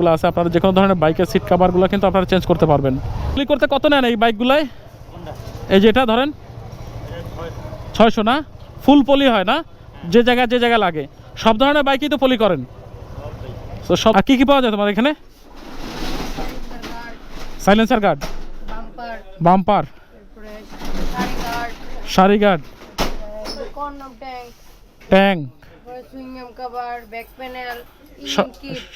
গুলো আছে আপনারা যে কোনো ধরনের বাইকের সিট কাভারগুলো কিন্তু আপনারা চেঞ্জ করতে পারবেন। পলি করতে কত নেন এই বাইকগুলাই এই যেটা ধরেন ছয়শো না? ফুল পলি হয় না? যে জায়গায় যে জায়গায় লাগে। সব ধরনের বাইকই তো পলি করেন। তো সব কী কী পাওয়া যায় তোমার এখানে? Silencer guard bumper bumper sari guard sari guard tank tank cover back panel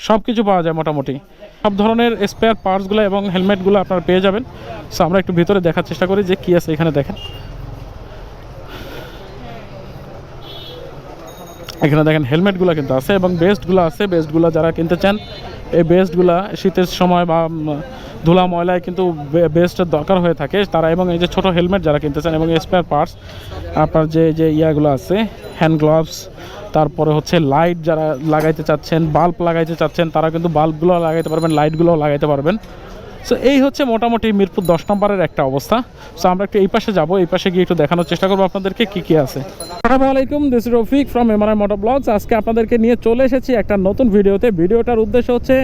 সব কিছু পাওয়া যায় মোটামুটি। সব ধরনের স্পেয়ার পার্টসগুলো এবং হেলমেটগুলো আপনারা পেয়ে যাবেন। সো আমরা একটু ভিতরে দেখার চেষ্টা করি যে কী আছে এখানে দেখেন। এখানে দেখেন হেলমেটগুলো কিন্তু আছে এবং বেস্টগুলো আছে। বেস্টগুলো যারা কিনতে চান এই বেস্টগুলা শীতের সময় বা ধুলা ময়লায় কিন্তু বেস্টের দরকার হয়ে থাকে। তারা এবং এই যে ছোটো হেলমেট যারা কিনতেছেন এবং স্পেয়ার পার্টস আপনার যে যে ইয়াগুলো আছে হ্যান্ড গ্লাভস তারপরে হচ্ছে লাইট যারা লাগাইতে চাচ্ছেন বাল্ব লাগাইতে চাচ্ছেন, তারা কিন্তু বাল্বগুলো লাগাইতে পারবেন লাইটগুলোও লাগাইতে পারবেন। সো এই হচ্ছে মোটামুটি মিরপুর দশ নম্বরের একটা অবস্থা। সো আমরা একটু এই পাশে যাব, এই পাশে গিয়ে একটু দেখানোর চেষ্টা করব আপনাদেরকে কী কী আছে। আসসালামু আলাইকুম this Rafiq from MRI motor blogs আজকে আপনাদেরকে নিয়ে চলে এসেছি একটা নতুন ভিডিওতে। ভিডিওটার উদ্দেশ্য হচ্ছে,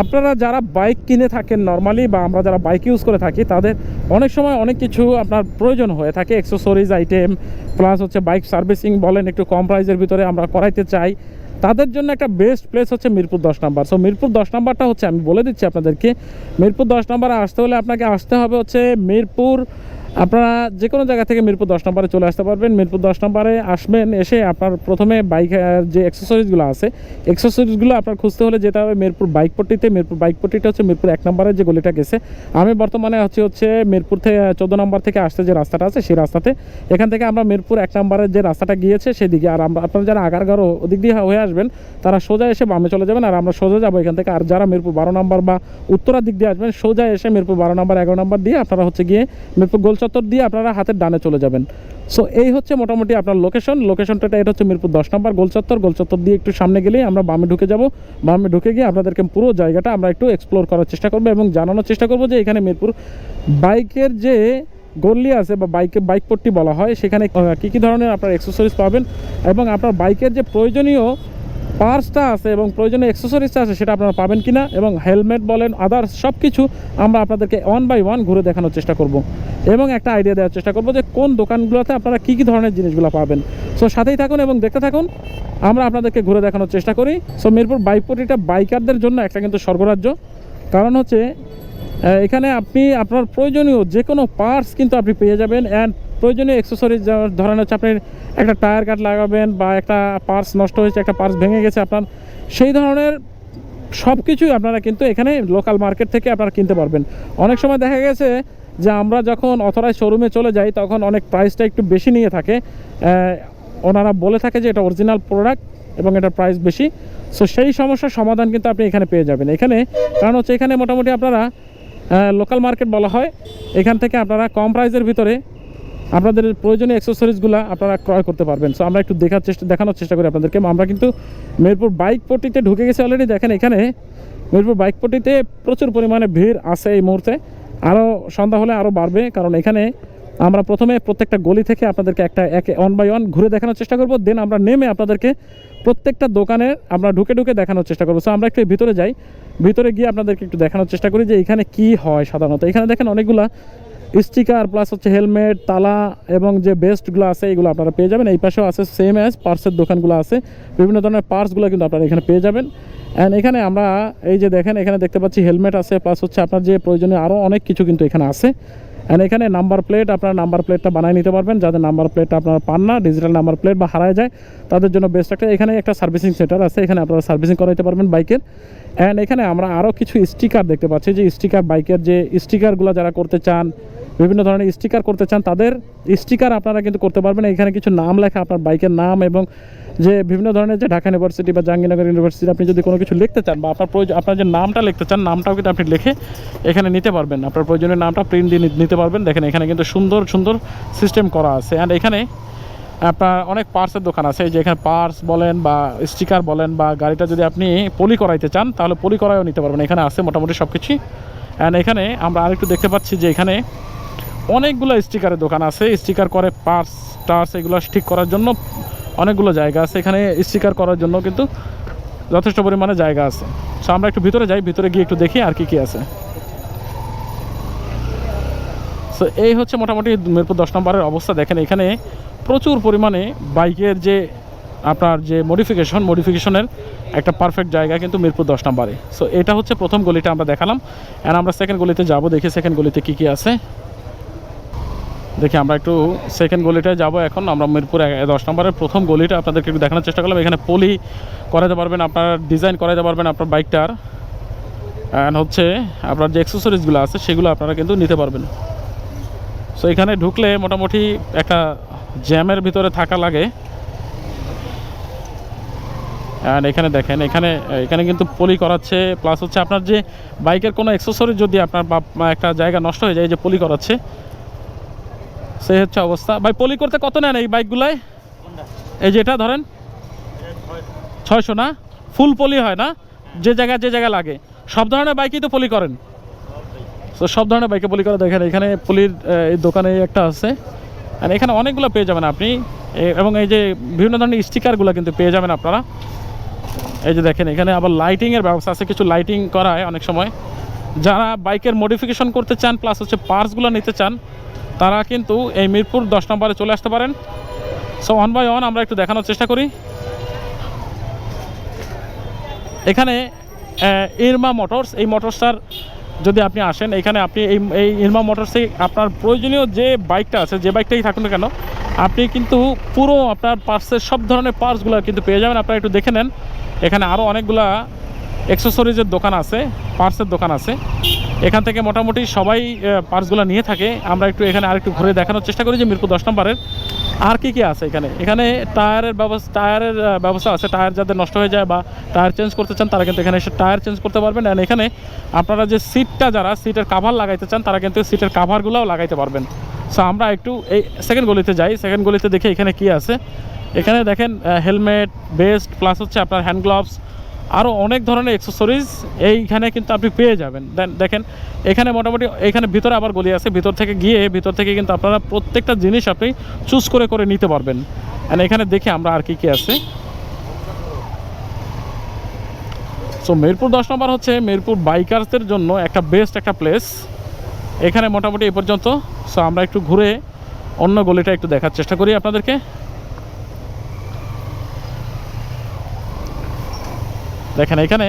আপনারা যারা বাইক কিনে থাকেন নর্মালি বা আমরা যারা বাইক ইউজ করে থাকি, তাদের অনেক সময় অনেক কিছু আপনার প্রয়োজন হয়ে থাকে। এক্সেসরিজ আইটেম প্লাস হচ্ছে বাইক সার্ভিসিং বলেন, একটু কম প্রাইসের ভিতরে আমরা করাইতে চাই। তাদের জন্য একটা বেস্ট প্লেস হচ্ছে মিরপুর দশ নাম্বার। সো মিরপুর দশ নাম্বারটা হচ্ছে, আমি বলে দিচ্ছি আপনাদেরকে, মিরপুর দশ নাম্বারে আসতে হলে আপনাকে আসতে হবে হচ্ছে মিরপুর আপনারা যে কোনো জায়গা থেকে মিরপুর দশ নম্বরে চলে আসতে পারবেন। মিরপুর দশ নম্বরে আসবেন, এসে আপনার প্রথমে বাইক যে অ্যাক্সেসরিজগুলো আছে অ্যাক্সেসরিজগুলো আপনার খুঁজতে হলে যেতে হবে মিরপুর বাইক পট্টিতে। মিরপুর বাইক পট্টিটা হচ্ছে মিরপুর এক নম্বরের যে গলিটা গেছে। আমি বর্তমানে হচ্ছে হচ্ছে মিরপুর থেকে চোদ্দ নম্বর থেকে আসতে যে রাস্তাটা আছে, সেই রাস্তাতে। এখান থেকে আমরা মিরপুর এক নম্বরের যে রাস্তাটা গিয়েছে, সেদিকে আর আমরা, আপনারা যারা আগারগাঁও ওদিক দিয়ে হয়ে আসবেন, তারা সোজা এসে বামে চলে যাবেন আর আমরা সোজা যাব এখান থেকে। আর যারা মিরপুর বারো নম্বর বা উত্তরার দিক দিয়ে আসবেন, সোজা এসে মিরপুর বারো নম্বর, এগারো নম্বর দিয়ে আপনারা হচ্ছে গিয়ে মিরপুর গোল চত্বর দিয়ে আপনারা হাতের ডানে চলে যাবেন। সো এই হচ্ছে মোটামুটি আপনার লোকেশন লোকেশনটা এটা হচ্ছে মিরপুর দশ নম্বর গোল চত্বর। গোল চত্বর দিয়ে একটু সামনে গেলেই আমরা বামে ঢুকে যাব। বামে ঢুকে গিয়ে আপনাদেরকে পুরো জায়গাটা আমরা একটু এক্সপ্লোর করার চেষ্টা করব এবং জানানোর চেষ্টা করব যে এখানে মিরপুর বাইকের যে গল্লি আছে বা বাইকে, বাইক পট্টি বলা হয়, সেখানে কী কী ধরনের আপনার এক্সেসরিজ পাবেন এবং আপনার বাইকের যে প্রয়োজনীয় পার্টসটা আছে এবং প্রয়োজনীয় অ্যাক্সেসরিজটা আছে, সেটা আপনারা পাবেন কিনা এবং হেলমেট বলেন আদার্স সব কিছু আমরা আপনাদেরকে ওয়ান বাই ওয়ান ঘুরে দেখানোর চেষ্টা করব। এবং একটা আইডিয়া দেওয়ার চেষ্টা করব যে কোন দোকানগুলোতে আপনারা কী কী ধরনের জিনিসগুলো পাবেন। সো সাথেই থাকুন এবং দেখতে থাকুন, আমরা আপনাদেরকে ঘুরে দেখানোর চেষ্টা করি। সো মিরপুর বাইক পট্টিটা বাইকারদের জন্য একটা কিন্তু স্বর্গরাজ্য। কারণ হচ্ছে এখানে আপনি আপনার প্রয়োজনীয় যে কোনো পার্টস কিন্তু আপনি পেয়ে যাবেন অ্যান্ড প্রয়োজনীয় অ্যাক্সেসরিজ ধরেন হচ্ছে আপনি একটা টায়ার কাট লাগাবেন বা একটা পার্স নষ্ট হয়েছে, একটা পার্স ভেঙে গেছে আপনার, সেই ধরনের সব কিছুই আপনারা কিন্তু এখানে লোকাল মার্কেট থেকে আপনারা কিনতে পারবেন। অনেক সময় দেখা গেছে যে আমরা যখন অথরাইজ শোরুমে চলে যাই, তখন অনেক প্রাইসটা একটু বেশি নিয়ে থাকে। ওনারা বলে থাকে যে এটা অরিজিনাল প্রোডাক্ট এবং এটা প্রাইস বেশি। সো সেই সমস্যার সমাধান কিন্তু আপনি এখানে পেয়ে যাবেন। এখানে, কারণ হচ্ছে এখানে মোটামুটি আপনারা লোকাল মার্কেট বলা হয়, এখান থেকে আপনারা কম প্রাইসের ভিতরে আপনাদের প্রয়োজনীয় অ্যাক্সেসরিজগুলো আপনারা ক্রয় করতে পারবেন। সো আমরা একটু দেখার চেষ্টা দেখানোর চেষ্টা করি আপনাদেরকে। আমরা কিন্তু মিরপুর বাইক পট্টিতে ঢুকে গেছি অলরেডি দেখেন এখানে মিরপুর বাইক পট্টিতে প্রচুর পরিমাণে ভিড় আছে এই মুহূর্তে। আরও সন্ধ্যা হলে আরও বাড়বে, কারণ এখানে আমরা প্রথমে প্রত্যেকটা গলি থেকে আপনাদেরকে একটা একে ওয়ান বাই ওয়ান ঘুরে দেখানোর চেষ্টা করব। দেন আমরা নেমে আপনাদেরকে প্রত্যেকটা দোকানে আমরা ঢুকে ঢুকে দেখানোর চেষ্টা করব। সো আমরা একটু ভিতরে যাই। ভিতরে গিয়ে আপনাদেরকে একটু দেখানোর চেষ্টা করি যে এখানে কি হয় সাধারণত। এখানে দেখেন অনেকগুলা স্টিকার প্লাস হচ্ছে হেলমেট তালা এবং যে বেস্টগুলো আছে, এগুলো আপনারা পেয়ে যাবেন। এই পাশেও আছে সেম অ্যাজ পার্সের দোকানগুলো আছে। বিভিন্ন ধরনের পার্সগুলো কিন্তু আপনারা এখানে পেয়ে যাবেন। অ্যান্ড এখানে আমরা এই যে দেখেন, এখানে দেখতে পাচ্ছি হেলমেট আছে প্লাস হচ্ছে আপনার যে প্রয়োজনীয় আরও অনেক কিছু কিন্তু এখানে আছে। অ্যান্ড এখানে নাম্বার প্লেট আপনার নাম্বার প্লেটটা বানিয়ে নিতে পারবেন। যাদের নাম্বার প্লেটটা আপনারা পান না ডিজিটাল নাম্বার প্লেট বা হারায় যায়, তাদের জন্য বেস্ট একটা। এখানে একটা সার্ভিসিং সেন্টার আছে, এখানে আপনারা সার্ভিসিং করাইতে পারবেন বাইকের অ্যান্ড এখানে আমরা আরও কিছু স্টিকার দেখতে পাচ্ছি, যে স্টিকার বাইকের যে স্টিকারগুলো যারা করতে চান বিভিন্ন ধরনের স্টিকার করতে চান, তাদের স্টিকার আপনারা কিন্তু করতে পারবেন। এখানে কিছু নাম লেখা, আপনার বাইকের নাম এবং যে বিভিন্ন ধরনের যে ঢাকা ইউনিভার্সিটি বা জাহাঙ্গীরনগর ইউনিভার্সিটি আপনি যদি কোনো কিছু লিখতে চান বা আপনার প্রয়োজন আপনার যে নামটা লিখতে চান, নামটাও কিন্তু আপনি লিখে এখানে নিতে পারবেন। আপনার প্রয়োজনীয় নামটা প্রিন্ট দিয়ে নিতে পারবেন। দেখেন, এখানে কিন্তু সুন্দর সুন্দর সিস্টেম করা আছে। অ্যান্ড এখানে আপনার অনেক পার্টসের দোকান আছে। যে এখানে পার্টস বলেন বা স্টিকার বলেন বা গাড়িটা যদি আপনি পলি করাইতে চান, তাহলে পলি করাইও নিতে পারবেন। এখানে আছে মোটামুটি সব কিছুই অ্যান্ড এখানে আমরা আরেকটু দেখতে পাচ্ছি যে এখানে অনেকগুলো স্টিকারের দোকান আছে। স্টিকার করে পার্স, টার্স এগুলো ঠিক করার জন্য অনেকগুলো জায়গা আছে। এখানে স্টিকার করার জন্য কিন্তু যথেষ্ট পরিমাণে জায়গা আছে। সো আমরা একটু ভিতরে যাই, ভিতরে গিয়ে একটু দেখি আর কি কি আছে। সো এই হচ্ছে মোটামুটি মিরপুর দশ নম্বরের অবস্থা। দেখেন এখানে প্রচুর পরিমাণে বাইকের যে আপনার যে মডিফিকেশন মডিফিকেশনের একটা পারফেক্ট জায়গা কিন্তু মিরপুর দশ নম্বরে। সো এটা হচ্ছে প্রথম গলিটা আমরা দেখালাম। অ্যান্ড আমরা সেকেন্ড গলিতে যাব, দেখি সেকেন্ড গলিতে কী কী আছে। দেখি আমরা একটু সেকেন্ড গলিটায় যাব এখন। আমরা মিরপুর দশ নম্বরের প্রথম গলিটা আপনাদেরকে একটু দেখানোর চেষ্টা করলাম। এখানে পলি করাতে পারবেন, আপনার ডিজাইন করাতে পারবেন আপনার বাইকটার অ্যান্ড হচ্ছে আপনার যে অ্যাক্সেসরিজগুলো আছে, সেগুলো আপনারা কিন্তু নিতে পারবেন। সো এখানে ঢুকলে মোটামুটি একটা জ্যামের ভিতরে থাকা লাগে। অ্যান্ড এখানে দেখেন, এখানে এখানে কিন্তু পলি করাচ্ছে। প্লাস হচ্ছে আপনার যে বাইকের কোনো অ্যাক্সেসরি যদি আপনার বা একটা জায়গা নষ্ট হয়ে যায় যে পলি করাচ্ছে সেই হচ্ছে অবস্থা। ভাই, পলি করতে কত নেন এই বাইকগুলায় এই যেটা ধরেন, ছয়শো না? ফুল পলি হয় না? যে জায়গায় যে জায়গায় লাগে। সব ধরনের বাইকই তো পলি করেন। তো সব ধরনের বাইকে পলি করা দেখেন, এখানে পলির এই দোকানে একটা আছে। আর এখানে অনেকগুলো পেয়ে যাবেন আপনি। এবং এই যে বিভিন্ন ধরনের স্টিকারগুলো কিন্তু পেয়ে যাবেন আপনারা। এই যে দেখেন, এখানে আবার লাইটিংয়ের ব্যবস্থা আছে, কিছু লাইটিং করায় অনেক সময়। যারা বাইকের মডিফিকেশন করতে চান প্লাস হচ্ছে পার্টসগুলো নিতে চান তারা কিন্তু এই মিরপুর দশ নম্বরে চলে আসতে পারেন। সো ওয়ান বাই ওয়ান আমরা একটু দেখানোর চেষ্টা করি। এখানে ইরমা মোটরস, এই মোটরসটার যদি আপনি আসেন, এখানে আপনি এই এই ইরমা মোটরসে আপনার প্রয়োজনীয় যে বাইকটা আছে, যে বাইকটাই থাকুন না কেন, আপনি কিন্তু পুরো আপনার পার্টসের সব ধরনের পার্টসগুলো কিন্তু পেয়ে যাবেন। আপনারা একটু দেখে নেন। এখানে আরও অনেকগুলা অ্যাক্সেসরিজের দোকান আছে, পার্টসের দোকান আছে। এখান থেকে মোটামুটি সবাই পার্সগুলো নিয়ে থাকে। আমরা একটু এখানে আরেকটু ঘুরে দেখানোর চেষ্টা করি যে মিরপুর দশ নম্বরের। আর কি কী আছে এখানে? এখানে টায়ারের ব্যবস্থা টায়ারের ব্যবস্থা আছে। টায়ার যাদের নষ্ট হয়ে যায় বা টায়ার চেঞ্জ করতে চান, তারা কিন্তু এখানে এসে টায়ার চেঞ্জ করতে পারবেন। অ্যান্ড এখানে আপনারা যে সিটটা যারা সিটের কাভার লাগাইতে চান, তারা কিন্তু সিটের কাভারগুলোও লাগাইতে পারবেন। সো আমরা একটু এই সেকেন্ড গলিতে যাই। সেকেন্ড গলিতে দেখে এখানে কি আছে। এখানে দেখেন হেলমেট বেস্ট প্লাস হচ্ছে আপনার হ্যান্ড গ্লাভস আরও অনেক ধরনের অ্যাক্সেসরিজ এইখানে কিন্তু আপনি পেয়ে যাবেন। দেন দেখেন, এখানে মোটামুটি এখানে ভিতরে আবার গলি আছে, ভিতর থেকে গিয়ে ভিতর থেকে কিন্তু আপনারা প্রত্যেকটা জিনিস আপনি চুজ করে করে নিতে পারবেন। অ্যান্ড এখানে দেখি আমরা আর কি কি আছে। সো মিরপুর দশ নম্বর হচ্ছে মিরপুর বাইকার্সদের জন্য একটা বেস্ট একটা প্লেস এখানে মোটামুটি এই পর্যন্ত। সো আমরা একটু ঘুরে অন্য গলিটা একটু দেখার চেষ্টা করি আপনাদেরকে। দেখেন এখানে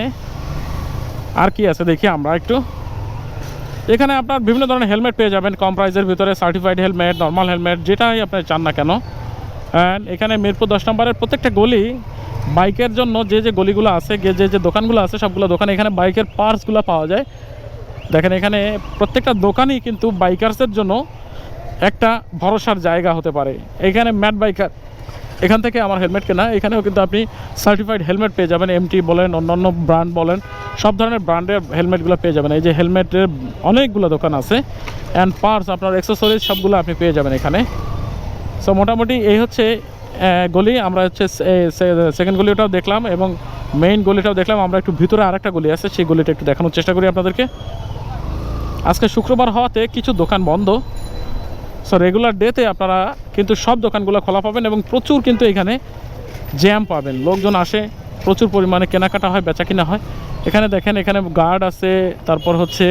আর কি আছে দেখি আমরা একটু। এখানে আপনার বিভিন্ন ধরনের হেলমেট পেয়ে যাবেন, কম প্রাইসের ভিতরে সার্টিফাইড হেলমেট নর্মাল হেলমেট যেটাই আপনি চান না কেন। অ্যান্ড এখানে মিরপুর দশ নম্বরের প্রত্যেকটা গলি বাইকের জন্য যে যে গলিগুলো আছে, যে যে দোকানগুলো আছে, সবগুলো দোকানে এখানে বাইকের পার্টসগুলো পাওয়া যায়। দেখেন এখানে প্রত্যেকটা দোকানই কিন্তু বাইকার্সের জন্য একটা ভরসার জায়গা হতে পারে। এখানে ম্যাট বাইকার এখান থেকে আমার হেলমেট কেনা। এখানেও কিন্তু আপনি সার্টিফাইড হেলমেট পেয়ে যাবেন এমটি বলেন, অন্যান্য ব্র্যান্ড বলেন, সব ধরনের ব্র্যান্ডের হেলমেটগুলো পেয়ে যাবেন। এই যে হেলমেটের অনেকগুলো দোকান আছে অ্যান্ড পার্স আপনার অ্যাক্সেসরিজ সবগুলো আপনি পেয়ে যাবেন এখানে। সো মোটামুটি এই হচ্ছে গলি। আমরা হচ্ছে সেকেন্ড গলিটাও দেখলাম এবং মেইন গলিটাও দেখলাম। আমরা একটু ভিতরে আরেকটা গলি আছে, সেই গলিটা একটু দেখানোর চেষ্টা করি আপনাদেরকে। আজকে শুক্রবার হওয়াতে কিছু দোকান বন্ধ। সো রেগুলার ডেতে আপনারা কিন্তু সব দোকানগুলো খোলা পাবেন এবং প্রচুর কিন্তু এখানে জ্যাম পাবেন। লোকজন আসে, প্রচুর পরিমাণে কেনাকাটা হয় বেচা কিনা হয়। এখানে দেখেন, এখানে গার্ড আছে, তারপর হচ্ছে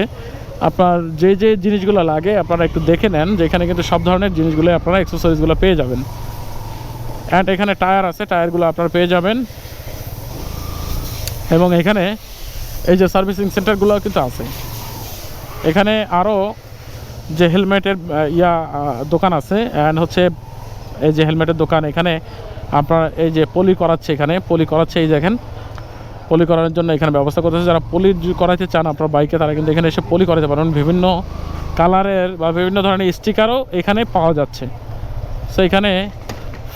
আপনার যে যে জিনিসগুলো লাগে আপনারা একটু দেখে নেন যে, এখানে কিন্তু সব ধরনের জিনিসগুলো আপনারা এক্সারসাইজগুলো পেয়ে যাবেন। অ্যান্ড এখানে টায়ার আছে, টায়ারগুলো আপনারা পেয়ে যাবেন। এবং এখানে এই যে সার্ভিসিং সেন্টারগুলো কিন্তু আছে। এখানে আরও যে হেলমেটের ইয়া দোকান আছে অ্যান্ড হচ্ছে এই যে হেলমেটের দোকান এখানে আপনার এই যে পলি করাচ্ছে এখানে, পলি করাচ্ছে এই দেখেন। পলি করানোর জন্য এখানে ব্যবস্থা করতেছে। যারা পলি করাতে চান আপনার বাইকে, তারা কিন্তু এখানে এসে পলি করাতে পারেন। বিভিন্ন কালারের বা বিভিন্ন ধরনের স্টিকারও এখানে পাওয়া যাচ্ছে। সো এখানে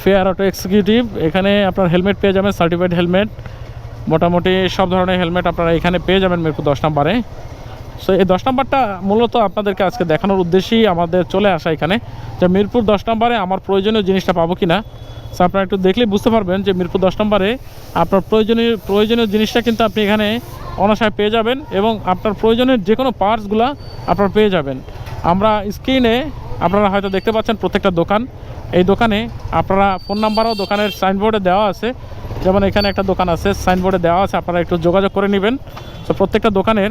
ফেয়ার অটো এক্সিকিউটিভ এখানে আপনার হেলমেট পেয়ে যাবেন সার্টিফাইড হেলমেট। মোটামুটি সব ধরনের হেলমেট আপনারা এখানে পেয়ে যাবেন মিরপুর দশ নম্বরে। সো এই দশ নম্বরটা মূলত আপনাদেরকে আজকে দেখানোর উদ্দেশ্যেই আমাদের চলে আসা এখানে। যে মিরপুর দশ নম্বরে আমার প্রয়োজনীয় জিনিসটা পাবো কি না সো আপনারা একটু দেখলেই বুঝতে পারবেন যে মিরপুর দশ নম্বরে আপনার প্রয়োজনীয় প্রয়োজনীয় জিনিসটা কিন্তু আপনি এখানে অনাশায় পেয়ে যাবেন এবং আপনার প্রয়োজনীয় যে কোনো পার্টসগুলো আপনারা পেয়ে যাবেন। আমরা স্ক্রিনে আপনারা হয়তো দেখতে পাচ্ছেন প্রত্যেকটা দোকান। এই দোকানে আপনারা ফোন নাম্বারও দোকানের সাইনবোর্ডে দেওয়া আছে। যেমন এখানে একটা দোকান আছে, সাইনবোর্ডে দেওয়া আছে, আপনারা একটু যোগাযোগ করে নেবেন। তো প্রত্যেকটা দোকানের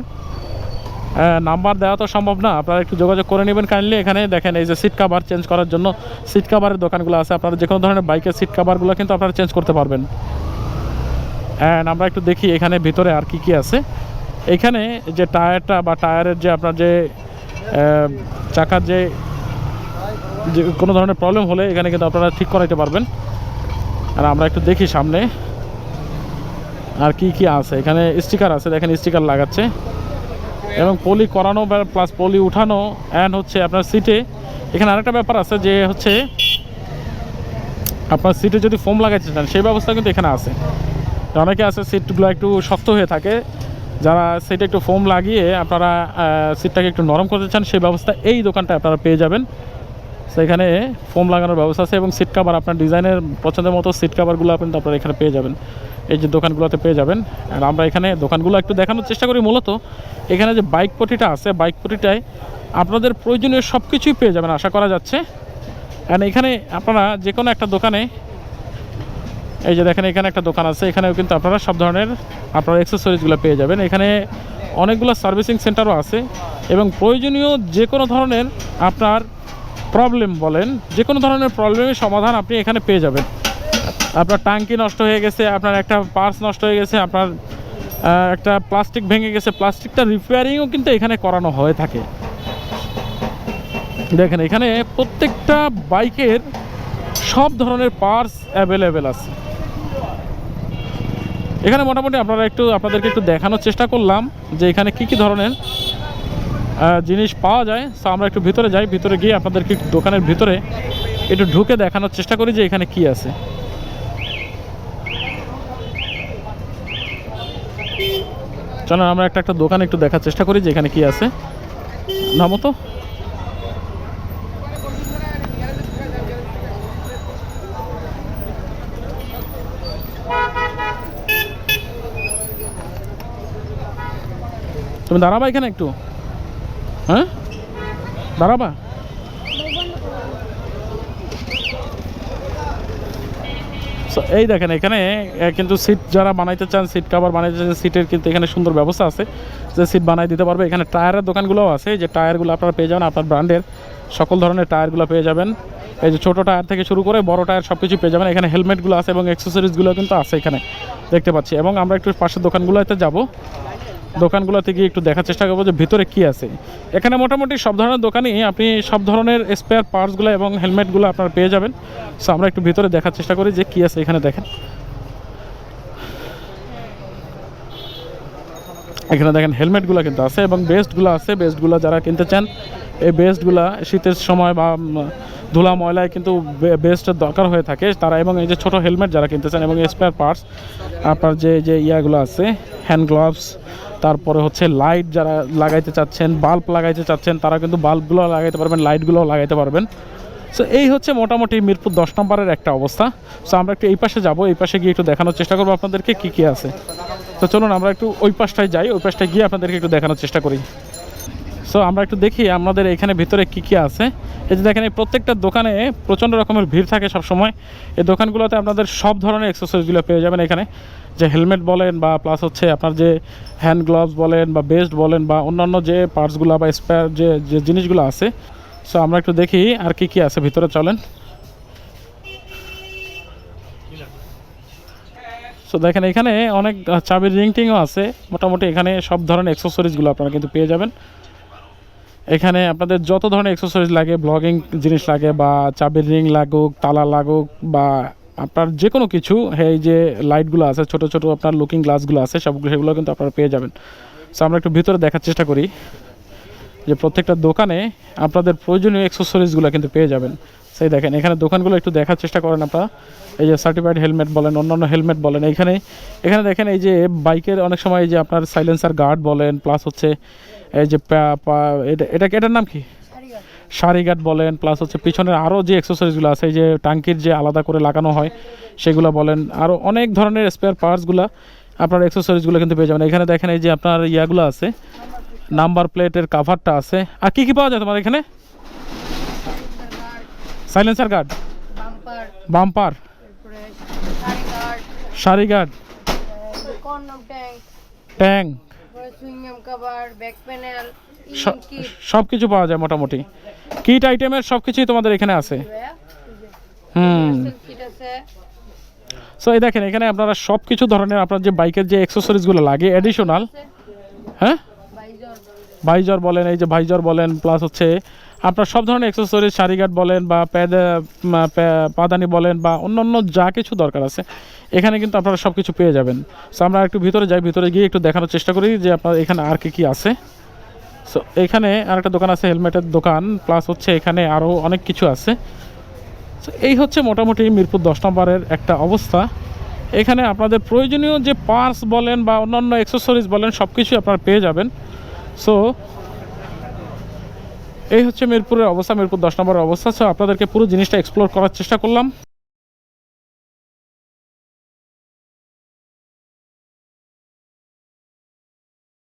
নাম্বার দেওয়া তো সম্ভব না। আপনারা একটু যোগাযোগ করে নেবেন কাইন্ডলি এখানে দেখেন এই যে সিট কাভার চেঞ্জ করার জন্য সিট কাভারের দোকানগুলো আছে। আপনারা যে কোনো ধরনের বাইকের সিট কাভারগুলো কিন্তু আপনারা চেঞ্জ করতে পারবেন। অ্যান্ড আমরা একটু দেখি এখানে ভিতরে আর কি কি আছে। এখানে যে টায়ারটা বা টায়ারের যে আপনার যে চাকার যে যে কোনো ধরনের প্রবলেম হলে এখানে কিন্তু আপনারা ঠিক করাইতে পারবেন। আর আমরা একটু দেখি সামনে আর কি কি আছে। এখানে স্টিকার আছে। দেখেন স্টিকার লাগাচ্ছে। এবং পলি করানো প্লাস পলি উঠানো অ্যান্ড হচ্ছে আপনার সিটে এখানে আরেকটা ব্যাপার আছে যে হচ্ছে আপনার সিটে যদি ফোম লাগাইতে চান, সেই ব্যবস্থা কিন্তু এখানে আছে। অনেকে আছে সিটগুলো একটু শক্ত হয়ে থাকে। যারা সিটে একটু ফোম লাগিয়ে আপনারা সিটটাকে একটু নরম করতে চান, সেই ব্যবস্থা এই দোকানটা আপনারা পেয়ে যাবেন। তো এখানে ফোম লাগানোর ব্যবস্থা আছে এবং সিট কাভার আপনার ডিজাইনের পছন্দের মতো সিট কাভারগুলো আপনি আপনারা এখানে পেয়ে যাবেন। এই যে দোকানগুলোতে পেয়ে যাবেন। আর আমরা এখানে দোকানগুলো একটু দেখানোর চেষ্টা করি মূলত। এখানে যে বাইক পটিটা আছে বাইক পটিটায় আপনাদের প্রয়োজনীয় সব কিছুই পেয়ে যাবেন আশা করা যাচ্ছে। অ্যান্ড এখানে আপনারা যে কোনো একটা দোকানে, এই যে দেখেন এখানে একটা দোকান আছে, এখানেও কিন্তু আপনারা সব ধরনের আপনারা অ্যাক্সেসরিজগুলো পেয়ে যাবেন। এখানে অনেকগুলো সার্ভিসিং সেন্টারও আছে এবং প্রয়োজনীয় যে কোনো ধরনের আপনার প্রবলেম বলেন যে কোনো ধরনের প্রবলেমের সমাধান আপনি এখানে পেয়ে যাবেন। আপনার টাঙ্কি নষ্ট হয়ে গেছে, আপনার একটা পার্স নষ্ট হয়ে গেছে, আপনার একটা প্লাস্টিক ভেঙে গেছে প্লাস্টিকটা রিপেয়ারিংও কিন্তু এখানে করানো হয়ে থাকে। দেখেন, এখানে প্রত্যেকটা বাইকের সব ধরনের পার্স অ্যাভেলেবেল আছে। এখানে মোটামুটি আপনারা একটু, আপনাদেরকে একটু দেখানোর চেষ্টা করলাম যে এখানে কি কি ধরনের জিনিস পাওয়া যায়। তো আমরা একটু ভিতরে যাই। ভিতরে গিয়ে আপনাদেরকে দোকানের ভিতরে একটু ঢুকে দেখানোর চেষ্টা করি যে এখানে কি আছে। চলেন, আমরা একটা একটা দোকান একটু দেখার চেষ্টা করি যে এখানে কি আছে। নামো তো? তুমি দাঁড়াবা এখানে একটু? হ্যাঁ? দাঁড়াবা। এই দেখেন, এখানে কিন্তু সিট যারা বানাইতে চান সিট কাভার বানাইতে চান সিটের কিন্তু এখানে সুন্দর ব্যবস্থা আছে। যে সিট বানাই দিতে পারবে, এখানে টায়ারের দোকানগুলোও আছে। যে টায়ারগুলো আপনারা পেয়ে যাবেন, আপনার ব্র্যান্ডের সকল ধরনের টায়ারগুলো পেয়ে যাবেন। এই যে ছোটো টায়ার থেকে শুরু করে বড় টায়ার সব কিছু পেয়ে যাবেন। এখানে হেলমেটগুলো আছে এবং অ্যাক্সেসরিজগুলো কিন্তু আছে এখানে, দেখতে পাচ্ছি। এবং আমরা একটু পাশের দোকানগুলোতে যাব। দোকানগুলো থেকে একটু দেখার চেষ্টা করব যে ভিতরে কি আছে। এখানে মোটামুটি সব ধরনের দোকানই, আপনি সব ধরনের স্পেয়ার পার্টসগুলো এবং হেলমেটগুলো আপনারা পেয়ে যাবেন। সো আমরা একটু ভিতরে দেখার চেষ্টা করি যে কি আছে এখানে দেখেন। এখানে দেখেন হেলমেটগুলো কিন্তু আছে এবং বেস্টগুলো আছে। বেস্টগুলো যারা কিনতে চান, এই বেস্টগুলো শীতের সময় বা ধুলা ময়লায় কিন্তু বেস্টের দরকার হয়ে থাকে। তারা এবং এই যে ছোটো হেলমেট যারা কিনতে চান এবং স্পেয়ার পার্টস আপনার যে যে ইয়াগুলো আছে হ্যান্ড গ্লাভস তারপরে হচ্ছে লাইট যারা লাগাইতে চাচ্ছেন বাল্ব লাগাইতে চাচ্ছেন, তারা কিন্তু বাল্বগুলো লাগাইতে পারবেন লাইটগুলোও লাগাইতে পারবেন। সো এই হচ্ছে মোটামুটি মিরপুর দশ নম্বরের একটা অবস্থা। সো আমরা একটু এই পাশে যাব, এই পাশে গিয়ে একটু দেখানোর চেষ্টা করব আপনাদেরকে কী কী আছে। তো চলুন আমরা একটু ওই পাশটায় যাই, ওই পাশটায় গিয়ে আপনাদেরকে একটু দেখানোর চেষ্টা করি। সো আমরা একটু দেখি আমাদের এখানে ভিতরে কি কি আছে। এই যে দেখেন, এই প্রত্যেকটা দোকানে প্রচণ্ড রকমের ভিড় থাকে সব সময় এই দোকানগুলোতে আপনাদের সব ধরনের এক্সারসাইজগুলো পেয়ে যাবেন এখানে। যে হেলমেট বলেন বা প্লাস হচ্ছে আপনার যে হ্যান্ড গ্লাভস বলেন বা বেস্ট বলেন বা অন্যান্য যে পার্টসগুলো বা স্পেয়ার যে যে জিনিসগুলো আছে। সো আমরা একটু দেখি আর কি কি আছে ভিতরে, চলেন। সো দেখেন, এখানে অনেক চাবির রিং টিংও আছে। মোটামুটি এখানে সব ধরনের অ্যাক্সেসরিজগুলো আপনারা কিন্তু পেয়ে যাবেন। এখানে আপনাদের যত ধরনের এক্সেসরিজ লাগে ব্লগিং জিনিস লাগে বা চাবির রিং লাগুক, তালা লাগুক বা আপনার যে কোনো কিছু এই যে লাইটগুলো আছে, ছোট ছোট আপনার লুকিং গ্লাসগুলো আছে, সবগুলো সেগুলো কিন্তু আপনারা পেয়ে যাবেন। সো আমরা একটু ভিতরে দেখার চেষ্টা করি যে প্রত্যেকটা দোকানে আপনাদের প্রয়োজনীয় এক্সেসরিজগুলো কিন্তু পেয়ে যাবেন। সেই দেখেন, এখানে দোকানগুলো একটু দেখার চেষ্টা করেন আপনারা। এই যে সার্টিফাইড হেলমেট বলেন, অন্যান্য হেলমেট বলেন এখানে এখানে দেখেন এই যে বাইকের অনেক সময় এই যে আপনার সাইলেন্সার গার্ড বলেন প্লাস হচ্ছে এই যে এটা এটা এটার নাম কি? গার্ড বলেন প্লাস হচ্ছে পিছনের আরও যে অ্যাক্সেসরিজগুলো আছে, এই যে টাঙ্কির যে আলাদা করে লাগানো হয়, সেগুলো বলেন আরও অনেক ধরনের স্পেয়ার পার্টসগুলো আপনার অ্যাক্সেসরিজগুলো কিন্তু পেয়ে যাবেন। এখানে দেখেন এই যে আপনার ইয়াগুলো আছে নাম্বার প্লেটের কাভারটা আছে। আর কি কি পাওয়া যায় তোমার এখানে? Silencer guard bumper sari guard tank tank সব কিছু পাওয়া যায় মোটামুটি। কিট আইটেমের সব কিছুই তোমাদের এখানে আছে। হুম। সো এই দেখেন এখানে আপনারা সব কিছু ধরনের আপনার যে বাইকের যে অ্যাক্সেসরিজগুলো লাগে অ্যাডিশনাল হ্যাঁ? ভাইজর বলেন এই যে ভাইজর বলেন প্লাস হচ্ছে আপনার সব ধরনের অ্যাক্সেসরিজ শাড়িঘাট বলেন বা পাদানি বলেন বা অন্যান্য যা কিছু দরকার আছে, এখানে কিন্তু আপনারা সব কিছু পেয়ে যাবেন। সো আমরা একটু ভিতরে যাই, ভিতরে গিয়ে একটু দেখানোর চেষ্টা করি যে আপনার এখানে আর কি কি আছে। সো এখানে আরেকটা দোকান আছে, হেলমেটের দোকান প্লাস হচ্ছে এখানে আরও অনেক কিছু আছে। সো এই হচ্ছে মোটামুটি মিরপুর দশ নম্বরের একটা অবস্থা। এখানে আপনাদের প্রয়োজনীয় যে পার্স বলেন বা অন্যান্য অ্যাক্সেসরিজ বলেন সব কিছুই আপনারা পেয়ে যাবেন। সো এই হচ্ছে মিরপুরের অবস্থা, মিরপুর দশ নম্বরের অবস্থা। আপনাদেরকে পুরো জিনিসটা এক্সপ্লোর করার চেষ্টা করলাম।